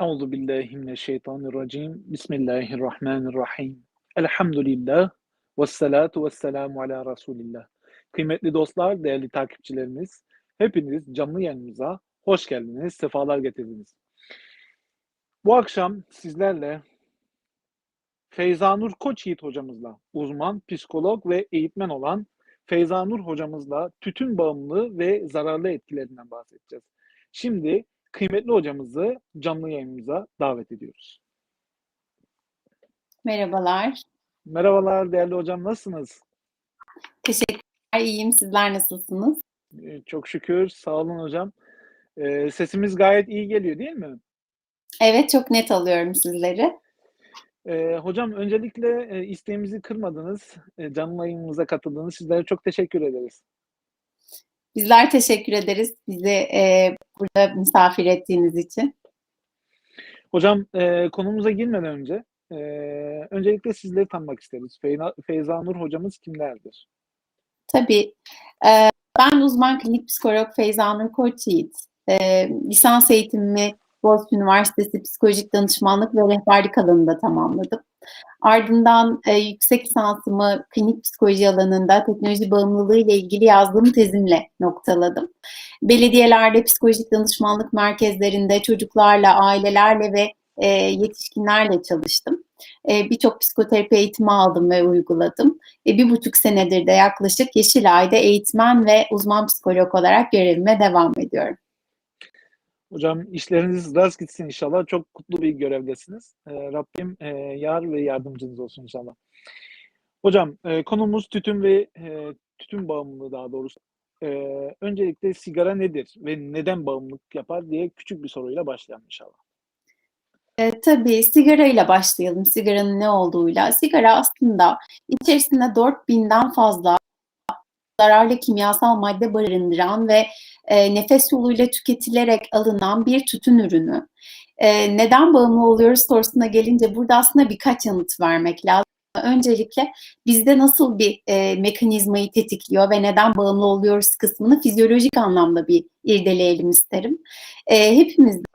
Euzu billahi mineşşeytanirracim. Bismillahirrahmanirrahim. Elhamdülillah. Vessalatu vesselamu ala Resulillah. Kıymetli dostlar, değerli takipçilerimiz, hepiniz canlı yayınımıza hoş geldiniz, sefalar getirdiniz. Bu akşam sizlerle Feyzanur Koçyiğit hocamızla, uzman, psikolog ve eğitmen olan Feyzanur hocamızla tütün bağımlılığı ve zararlı etkilerinden bahsedeceğiz. Şimdi kıymetli hocamızı canlı yayınımıza davet ediyoruz. Merhabalar. Merhabalar değerli hocam nasılsınız? Teşekkürler. İyiyim. Sizler nasılsınız? Ee, Çok şükür sağ olun hocam. Ee, sesimiz gayet iyi geliyor değil mi? Evet, çok net alıyorum sizleri. Ee, hocam öncelikle e, isteğimizi kırmadınız. E, canlı yayınımıza katıldığınız sizlere çok teşekkür ederiz. Bizler teşekkür ederiz bizi e, burada misafir ettiğiniz için. Hocam e, konumuza girmeden önce e, öncelikle sizleri tanımak isteriz. Feyna, Feyza Nur hocamız kimlerdir? Tabii. e, ben uzman klinik psikolog Feyza Nur Koçyiğit. E, lisans eğitimimi Boğaziçi Üniversitesi Psikolojik Danışmanlık ve Rehberlik alanında tamamladım. Ardından e, yüksek lisansımı klinik psikoloji alanında teknoloji bağımlılığı ile ilgili yazdığım tezimle noktaladım. Belediyelerde, psikolojik danışmanlık merkezlerinde çocuklarla, ailelerle ve e, yetişkinlerle çalıştım. E, Birçok psikoterapi eğitimi aldım ve uyguladım. E, bir buçuk senedir de yaklaşık Yeşilay'da eğitmen ve uzman psikolog olarak görevime devam ediyorum. Hocam işleriniz rast gitsin inşallah. Çok kutlu bir görevdesiniz. E, Rabbim e, yar ve yardımcınız olsun inşallah. Hocam e, konumuz tütün ve e, tütün bağımlılığı daha doğrusu. E, öncelikle sigara nedir ve neden bağımlılık yapar diye küçük bir soruyla başlayalım inşallah. E, tabii sigarayla başlayalım. Sigaranın ne olduğuyla. Sigara aslında içerisinde 4000'den fazla zararlı kimyasal madde barındıran ve e, nefes yoluyla tüketilerek alınan bir tütün ürünü. E, neden bağımlı oluyoruz sorusuna gelince burada aslında birkaç yanıt vermek lazım. Öncelikle bizde nasıl bir e, mekanizmayı tetikliyor ve neden bağımlı oluyoruz kısmını fizyolojik anlamda bir irdeleyelim isterim. E, hepimizde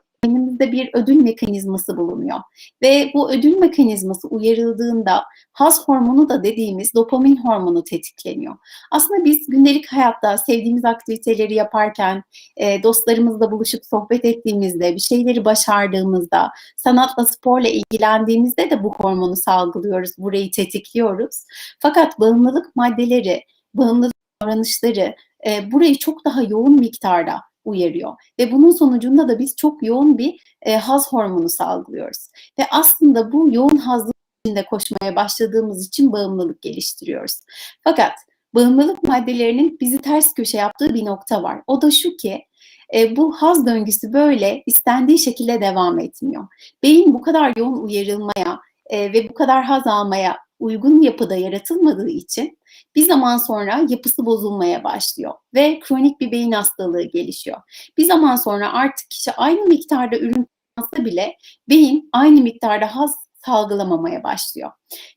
beynimizde bir ödül mekanizması bulunuyor. Ve bu ödül mekanizması uyarıldığında haz hormonu da dediğimiz dopamin hormonu tetikleniyor. Aslında biz gündelik hayatta sevdiğimiz aktiviteleri yaparken, e, dostlarımızla buluşup sohbet ettiğimizde, bir şeyleri başardığımızda, sanatla, sporla ilgilendiğimizde de bu hormonu salgılıyoruz, burayı tetikliyoruz. Fakat bağımlılık maddeleri, bağımlılık davranışları e, burayı çok daha yoğun miktarda uyarıyor. Ve bunun sonucunda da biz çok yoğun bir e, haz hormonu salgılıyoruz. Ve aslında bu yoğun hazın içinde koşmaya başladığımız için bağımlılık geliştiriyoruz. Fakat bağımlılık maddelerinin bizi ters köşe yaptığı bir nokta var. O da şu ki e, bu haz döngüsü böyle istendiği şekilde devam etmiyor. Beyin bu kadar yoğun uyarılmaya e, ve bu kadar haz almaya uygun yapıda yaratılmadığı için bir zaman sonra yapısı bozulmaya başlıyor ve kronik bir beyin hastalığı gelişiyor. Bir zaman sonra artık kişi aynı miktarda ürün kullansa bile beyin aynı miktarda haz salgılamamaya başlıyor.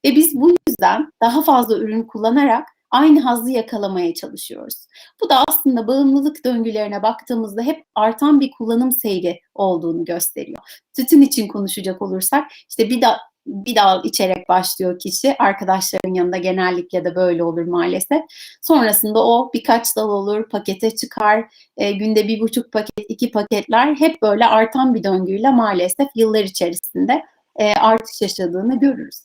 Ve biz bu yüzden daha fazla ürün kullanarak aynı hazzı yakalamaya çalışıyoruz. Bu da aslında bağımlılık döngülerine baktığımızda hep artan bir kullanım seyri olduğunu gösteriyor. Tütün için konuşacak olursak işte bir da bir dal içerek başlıyor kişi. Arkadaşların yanında genellikle de böyle olur maalesef. Sonrasında o birkaç dal olur, pakete çıkar. E, günde bir buçuk paket, iki paketler hep böyle artan bir döngüyle maalesef yıllar içerisinde e, artış yaşadığını görürüz.